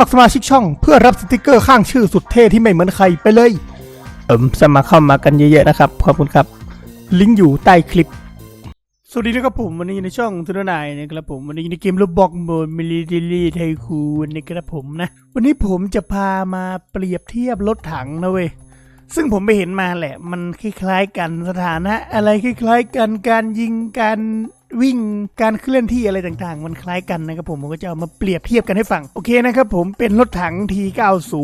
มัครสมาชิกช่องเพื่อรับสติกเกอร์ข้างชื่อสุดเท่ที่ไม่เหมือนใครไปเลย เอิมสมัครเข้ามากันเยอะๆนะครับ ขอบคุณครับ ลิงก์อยู่ใต้คลิป สวัสดีนะครับผมวันนี้ในช่องทุนนายนะครับผมวันนี้ในเกมโรบอกโหมดมิลิเดลี่ไทคูนนะครับผมนะ วันนี้ผมจะพามาเปรียบเทียบรถถังนะเว้ยซึ่งผมไปเห็นมาแหละ มันคล้ายๆกันสถานะ อะไรคล้ายๆกันการยิงการ วิ่งการเคลื่อนที่อะไรต่างๆ มันคล้ายกันนะครับผมผมก็จะเอามาเปรียบเทียบกันให้ฟัง โอเคนะครับผมเป็นรถถัง T90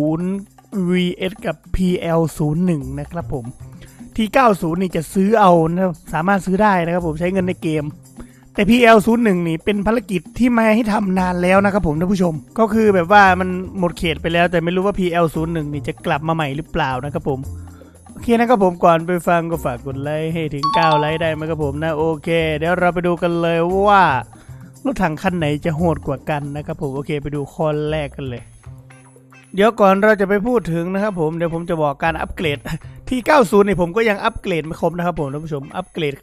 VS กับ PL01 นะครับผม T90 นี่จะซื้อเอานะสามารถซื้อได้นะครับผมใช้เงินในเกมแต่ PL01 นี่เป็นภารกิจที่มาให้ทำนานแล้วนะครับผมท่านผู้ชม ก็คือแบบว่ามันหมดเขตไปแล้วแต่ไม่รู้ว่า PL01 นี่จะกลับมาใหม่หรือเปล่านะครับผม อเคนะครับผมก่อนไปฟังก็ฝากกดไลค์ให้ถึง 9 ไลค์ได้ไหมครับผมนะโอเค เดี๋ยวเราไปดูกันเลยว่ารถถังคันไหนจะโหดกว่ากันนะครับผมโอเคไปดูข้อแรกกันเลย เดี๋ยวก่อนเราจะไปพูดถึงนะครับผมเดี๋ยวผมจะบอกการอัปเกรดที่90นี่ผมก็ยังอัปเกรดไม่ครบนะครับผมท่านผู้ชมอัปเกรด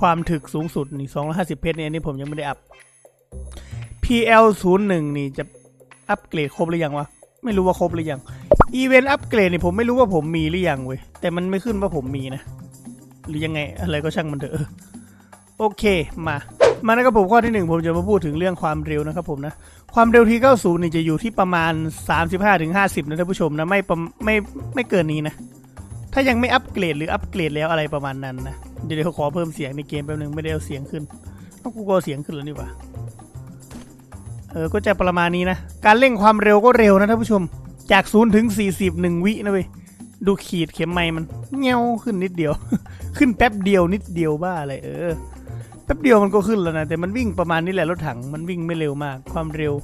ความถึกสูงสุดนี่250 เพชรเนี่ยอันนี้ผมยังไม่ได้อัพ PL01 นี่จะอัปเกรดครบหรือยังวะไม่รู้ว่าครบหรือยัง อีเวนต์อัปเกรดเนี่ยผมไม่รู้ว่าผมมีหรือยังเว้ย แต่มันไม่ขึ้นว่าผมมีนะ หรือยังไงอะไรก็ช่างมันเถอะโอเคมามานะครับผมข้อที่หนึ่งผมจะมาพูดถึงเรื่องความเร็วนะครับผมนะ ความเร็วที่ 90 นี่จะอยู่ที่ประมาณ 35-50 นะท่านผู้ชมนะ ไม่ไม่ไม่เกินนี้นะ ถ้ายังไม่อัปเกรดหรืออัปเกรดแล้วอะไรประมาณนั้นนะ เดี๋ยวเดี๋ยวขอเพิ่มเสียงในเกมแป๊บนึงไม่ได้เอาเสียงขึ้นต้องกูก็เอาเสียงขึ้นแล้วนี่ว่าเออก็จะประมาณนี้นะ การเร่งความเร็วก็เร็วนะท่านผู้ชม จาก0ถึง40 1วินะเว้ยดูขีดเข็มไม้มันเงี้ยวขึ้นนิดเดียว ขึ้นแป๊บเดียวนิดเดียวบ้าอะไรเออแป๊บเดียวมันก็ขึ้นแล้วนะแต่มันวิ่งประมาณนี้แหละรถถังมันวิ่งไม่เร็วมากความเร็ว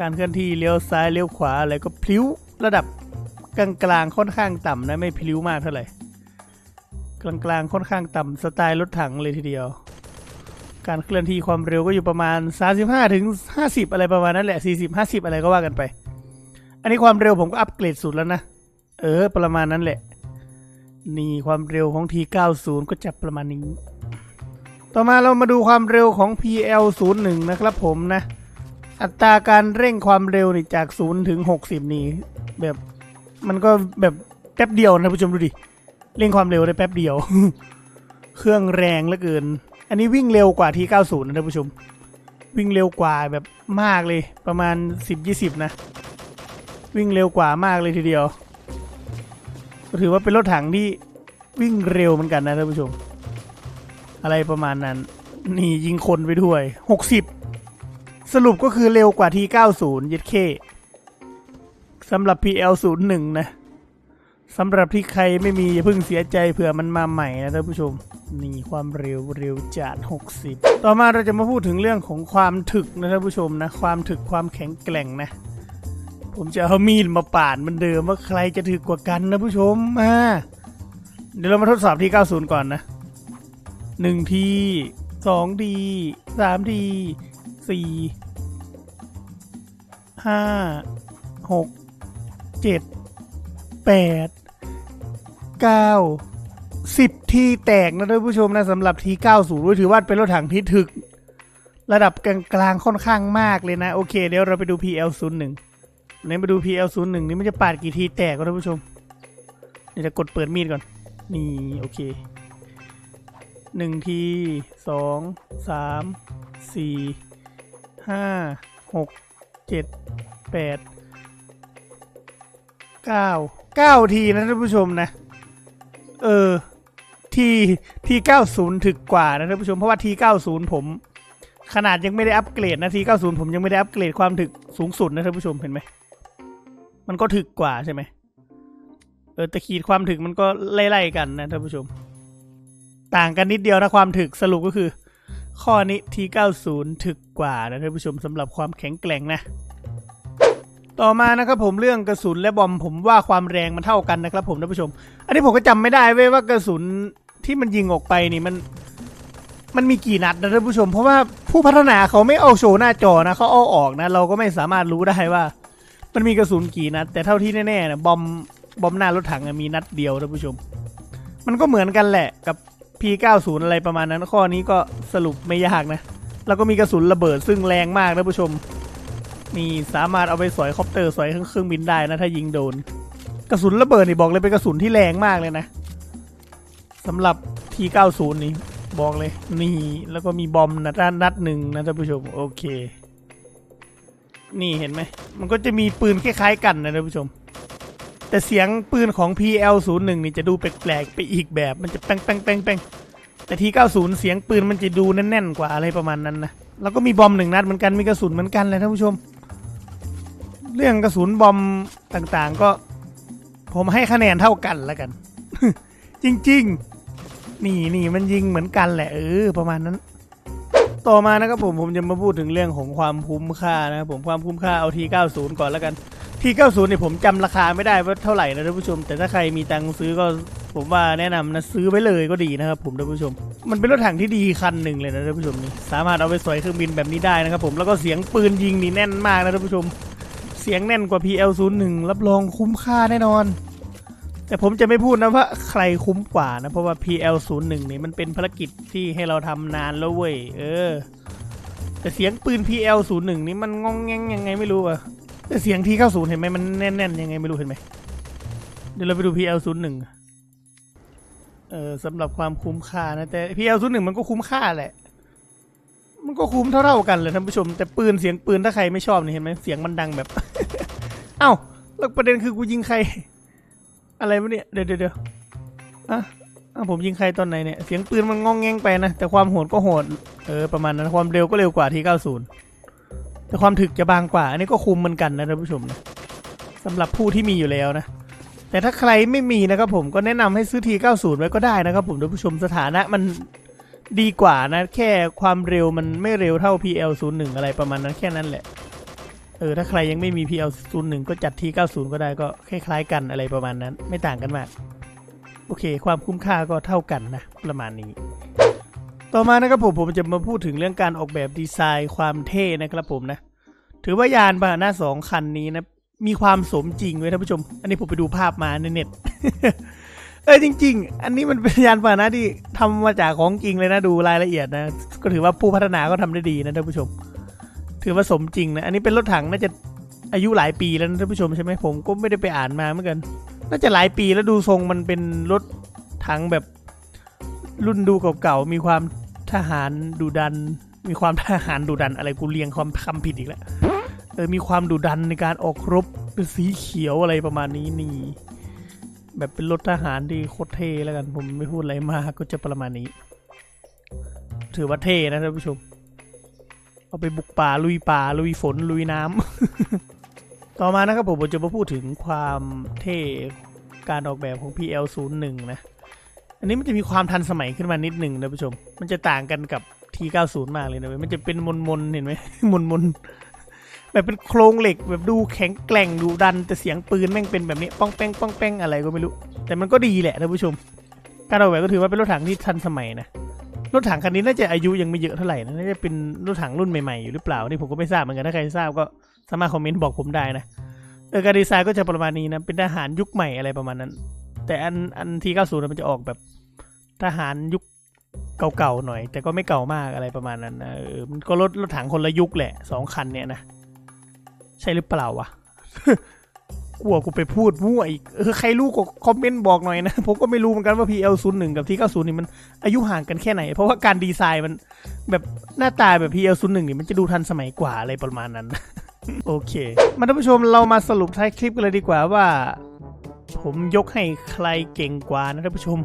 การเคลื่อนที่เลี้ยวซ้ายเลี้ยวขวาอะไรก็พลิ้วระดับกลางๆค่อนข้างต่ำนะไม่พลิ้วมากเท่าไหร่กลางๆค่อนข้างต่ำสไตล์รถถังเลยทีเดียว การเคลื่อนที่ความเร็วก็อยู่ประมาณ 35ถึง50 อะไรประมาณนั้นแหละ 40 50 อะไรก็ว่ากันไป อันนี้ความเร็วผมก็อัปเกรดสุดแล้วนะ เออ ประมาณนั้นแหละ นี่ความเร็วของ T90 ก็จะประมาณนี้ ต่อมาเรามาดูความเร็วของ PL01 นะครับผมนะ อัตราการเร่งความเร็วนี่จาก 0 ถึง 60 นี่ แบบมันก็แบบแป๊บเดียวนะผู้ชมดูดิ เร่งความเร็วได้แป๊บเดียว เครื่องแรงเหลือเกิน อันนี้วิ่งเร็วกว่าที90 นะท่านผู้ชม วิ่งเร็วกว่าแบบมากเลยประมาณ 10-20 นะ วิ่งเร็วกว่ามากเลยทีเดียว ก็ถือว่าเป็นรถถังที่วิ่งเร็วเหมือนกันนะท่านผู้ชม อะไรประมาณนั้น นี่ยิงคนไปด้วย 60 สรุปก็คือเร็วกว่าที90 YK สำหรับ PL01 นะสำหรับที่ใครไม่มีอย่าเพิ่งเสียใจเผื่อมันมาใหม่นะท่านผู้ชม นี่ความเร็วเร็วจัด60 ต่อมาเราจะมาพูดถึงเรื่องของความถึกนะท่านผู้ชมนะ ความถึกความแข็งแกร่งนะ ผมจะเอามีดมาปาดมันเดิมว่าใครจะถือกว่ากันนะผู้ชมอ่าเดี๋ยวเรามาทดสอบที่ 90 ก่อนนะหนึ่งทีสองทีสามทีสี่ห้าหกเจ็ดแปดเก้าสิบทีแตกนะท่านผู้ชมนะสำหรับทีเก้าสูงถือว่าเป็นรถถังที่ถึก ระดับกลางๆค่อนข้างมากเลยนะ โอเค เดี๋ยวเราไปดู PL01 ในมาดู PL01 นี่มันจะปาดกี่ทีแตกก็ท่านผู้ชมเดี๋ยวจะกดเปิดมีดก่อน นี่โอเคหนึ่งทีสองสามสี่ห้าหกเจ็ดแปดเก้าเก้าทีนะท่านผู้ชมนะ เออ ทีทีเก้าศูนย์ถึกกว่านะท่านผู้ชมเพราะว่าทีเก้าศูนย์ผม ขนาดยังไม่ได้อัปเกรดนะทีเก้าศูนย์ผมยังไม่ได้อัปเกรดความถึกสูงสุดนะท่านผู้ชมเห็นไหม มันก็ถึกกว่าใช่ไหมเออแต่ขีดความถึกมันก็ไล่ๆกันนะท่านผู้ชม ต่างกันนิดเดียวนะความถึกสรุปก็คือ ข้อนี้ที90 ถึกกว่านะท่านผู้ชมสำหรับความแข็งแกร่งนะต่อมานะครับผมเรื่องกระสุนและบอมผมว่าความแรงมันเท่ากันนะครับผมท่านผู้ชม อันนี้ผมก็จำไม่ได้เว้ยว่ากระสุนที่มันยิงออกไปนี่มัน มันมีกี่นัดนะท่านผู้ชม เพราะว่าผู้พัฒนาเขาไม่เอาโชว์หน้าจอนะเขาเอาออกนะ เราก็ไม่สามารถรู้ได้ว่า มันมีกระสุนกี่นัด แต่เท่าที่แน่ๆนะบอมบอมหน้ารถถังมีนัดเดียวท่านผู้ชม มันก็เหมือนกันแหละกับ P90 อะไรประมาณนั้นข้อนี้ก็สรุปไม่ยากนะ แล้วก็มีกระสุนระเบิดซึ่งแรงมากนะผู้ชมนี่สามารถเอาไปสอยคอปเตอร์สอยเครื่องบินได้นะถ้ายิงโดน กระสุนระเบิดนี่บอกเลยเป็นกระสุนที่แรงมากเลยนะสำหรับ T90 นี่บอกเลยนี่แล้วก็มีบอมนะด้านนัดหนึ่งนะท่านผู้ชมโอเค นี่เห็นไหม มันก็จะมีปืนคล้ายๆกันนะท่านผู้ชม แต่เสียงปืนของ PL01 นี่จะดูแปลกๆไปอีกแบบ มันจะแป้งแป้งแป้งแป้งแต่ T90 เสียงปืนมันจะดูแน่นๆกว่าอะไรประมาณนั้นนะ แล้วก็มีบอมหนึ่งนัดเหมือนกัน มีกระสุนเหมือนกันเลยท่านผู้ชม เรื่องกระสุนบอมต่างๆก็ ผมให้คะแนนเท่ากันแล้วกัน จริง ๆ นี่นี่มันยิงเหมือนกันแหละเออประมาณนั้น ต่อมานะครับผมผมจะมาพูดถึงเรื่องของความคุ้มค่านะครับผมความคุ้มค่าเอาที90 ก่อนแล้วกันที90เนี่ยผมจำราคาไม่ได้ว่าเท่าไหร่นะท่านผู้ชม แต่ถ้าใครมีตังค์ซื้อก็ผมว่าแนะนำนะซื้อไว้เลยก็ดีนะครับผมท่านผู้ชม มันเป็นรถถังที่ดีคันหนึ่งเลยนะท่านผู้ชมนี่สามารถเอาไปสอยเครื่องบินแบบนี้ได้นะครับผมแล้วก็เสียงปืนยิงนี่แน่นมากนะท่านผู้ชม เสียงแน่นกว่า PL01 รับรองคุ้มค่าแน่นอน แต่ผมจะไม่พูดนะว่าใครคุ้มกว่านะ เพราะว่า PL01 นี่มันเป็นภารกิจที่ให้เราทำนานแล้วเว้ย เออ แต่เสียงปืน PL01 นี่มันงองแงงยังไงไม่รู้อะแต่เสียงที่90เห็นไหมมันแน่นๆยังไงไม่รู้เห็นไหมเดี๋ยวเราไปดู PL01 เออสำหรับความคุ้มค่านะ แต่ PL01 มันก็คุ้มค่าแหละ มันก็คุ้มเท่าๆกันเลยท่านผู้ชม แต่ปืนเสียงปืนถ้าใครไม่ชอบนี่เห็นไหมเสียงมันดังแบบ เอ้าแล้วประเด็นคือกูยิงใคร อะไรวะเนี่ยเดี๋ยวเดี๋ยวเดี๋ยวอะอะผมยิงใครตอนไหนเนี่ย เสียงปืนมันงองแงงไปนะ แต่ความโหดก็โหด เออ ประมาณนั้น ความเร็วก็เร็วกว่าที่ 90 แต่ความถึกจะบางกว่า อันนี้ก็คุมเหมือนกันนะท่านผู้ชมนะสำหรับผู้ที่มีอยู่แล้วนะ แต่ถ้าใครไม่มีนะครับผมก็แนะนำให้ซื้อที90 ไว้ก็ได้นะครับผมท่านผู้ชมสถานะมันดีกว่านะ แค่ความเร็วมันไม่เร็วเท่า PL01 อะไรประมาณนั้นแค่นั้นแหละ เออถ้าใครยังไม่มี PL01 ก็จัด T90 ก็ได้ก็คล้ายๆกันอะไรประมาณนั้น ไม่ต่างกันมาก โอเค ความคุ้มค่าก็เท่ากันนะ ประมาณนี้ ต่อมานะครับผมผมจะมาพูดถึงเรื่องการออกแบบดีไซน์ความเท่นะครับผมนะ ถือว่ายานพาหนะสองคันนี้นะมีความสมจริงไว้ยท่านผู้ชม อันนี้ผมไปดูภาพมาในเน็ต เออจริง ๆ อันนี้มันเป็นยานพาหนะที่ทำมาจากของจริงเลยนะดูรายละเอียดนะ ก็ถือว่าผู้พัฒนาก็ทำได้ดีนะท่านผู้ชม ถือว่าสมจริงนะ อันนี้เป็นรถถังน่าจะอายุหลายปีแล้วนะท่านผู้ชมใช่ไหมผมก็ไม่ได้ไปอ่านมาเหมือนกัน น่าจะหลายปีแล้วดูทรงมันเป็นรถถังแบบรุ่นดูเก่าๆมีความทหารดุดัน มีความทหารดุดันอะไรกูเรียงความคำผิดอีกแล้วเออมีความดุดันในการออกรบเป็นสีเขียวอะไรประมาณนี้นี่แบบเป็นรถทหารที่โคตรเท่แล้วกันผมไม่พูดอะไรมากก็จะประมาณนี้ ถือว่าเท่นะท่านผู้ชม เอาไปบุกป่าลุยป่าลุยฝนลุยน้ำต่อมานะครับผมผมจะมาพูดถึงความเท่การออกแบบของ PL01 นะ อันนี้มันจะมีความทันสมัยขึ้นมานิดหนึ่งนะผู้ชม มันจะต่างกันกับ T90 มากเลยนะเว้ยมันจะเป็นมนมนเห็นไหมมนมนแบบเป็นโครงเหล็กแบบดูแข็งแกร่งดูดันแต่เสียงปืนแม่งเป็นแบบนี้ป้องแป้งป้องแป้งอะไรก็ไม่รู้ แต่มันก็ดีแหละท่านผู้ชม การออกแบบก็ถือว่าเป็นรถถังที่ทันสมัยนะ รถถังคันนี้น่าจะอายุยังไม่เยอะเท่าไหร่นะน่าจะเป็นรถถังรุ่นใหม่ๆอยู่หรือเปล่านี่ผมก็ไม่ทราบเหมือนกันถ้าใครทราบก็สามารถคอมเมนต์บอกผมได้นะเออการดีไซน์ก็จะประมาณนี้นะเป็นทหารยุคใหม่อะไรประมาณนั้น แต่อันอันที่90มันจะออกแบบทหารยุคเก่าๆหน่อย แต่ก็ไม่เก่ามากอะไรประมาณนั้นนะเออมันก็รถรถถังคนละยุคแหละสองคันเนี่ยนะใช่หรือเปล่าวะ กลัวกูไปพูดมั่วอีกเออใครรู้ก็คอมเมนต์บอกหน่อยนะ ผมก็ไม่รู้เหมือนกันว่า PL01 กับที่90 นี่มันอายุห่างกันแค่ไหน เพราะว่าการดีไซน์มันแบบหน้าตาแบบ PL01 นี่มันจะดูทันสมัยกว่าอะไรประมาณนั้น โอเค มาท่านผู้ชมเรามาสรุปท้ายคลิปกันเลยดีกว่าว่า ผมยกให้ใครเก่งกว่านะท่านผู้ชม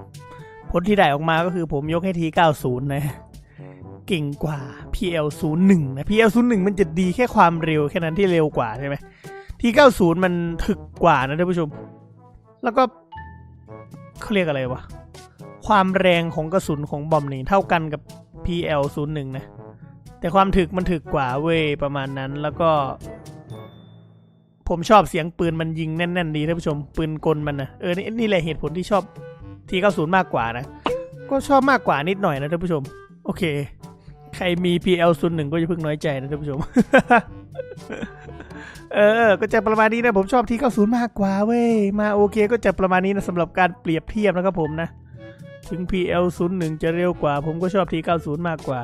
ผลที่ได้ออกมาก็คือผมยกให้ที90 นะเก่งกว่า PL01 นะ PL01 มันจะดีแค่ความเร็วแค่นั้นที่เร็วกว่าใช่ไหม ที90มันถึกกว่านะท่านผู้ชม แล้วก็เขาเรียกอะไรวะ ความแรงของกระสุนของบอมนี่เท่ากันกับ PL01 นะ แต่ความถึกมันถึกกว่าเว้ยประมาณนั้นแล้วก็ ผมชอบเสียงปืนมันยิงแน่น ๆ ดีท่านผู้ชม ปืนกลมันนะเออนี่นี่แหละเหตุผลที่ชอบ T90 มากกว่านะ ก็ชอบมากกว่านิดหน่อยนะท่านผู้ชม โอเค ใครมี PL01 ก็อย่าเพิ่งน้อยใจนะท่านผู้ชม เออ ก็จะประมาณนี้นะผมชอบ T90 มากกว่าเว้ย มาโอเคก็จะประมาณนี้นะสำหรับการเปรียบเทียบนะครับผมนะ ถึง PL01 จะเร็วกว่า ผมก็ชอบ T90 มากกว่า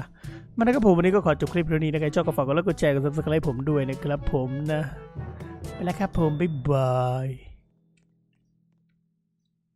มันนะครับผมวันนี้ก็ขอจบคลิปเท่านี้นะครับชอบก็ฝากกดไลค์กดแชร์กด subscribe ผมด้วยนะครับผมนะ ไปแล้วครับผม บ๊ายบาย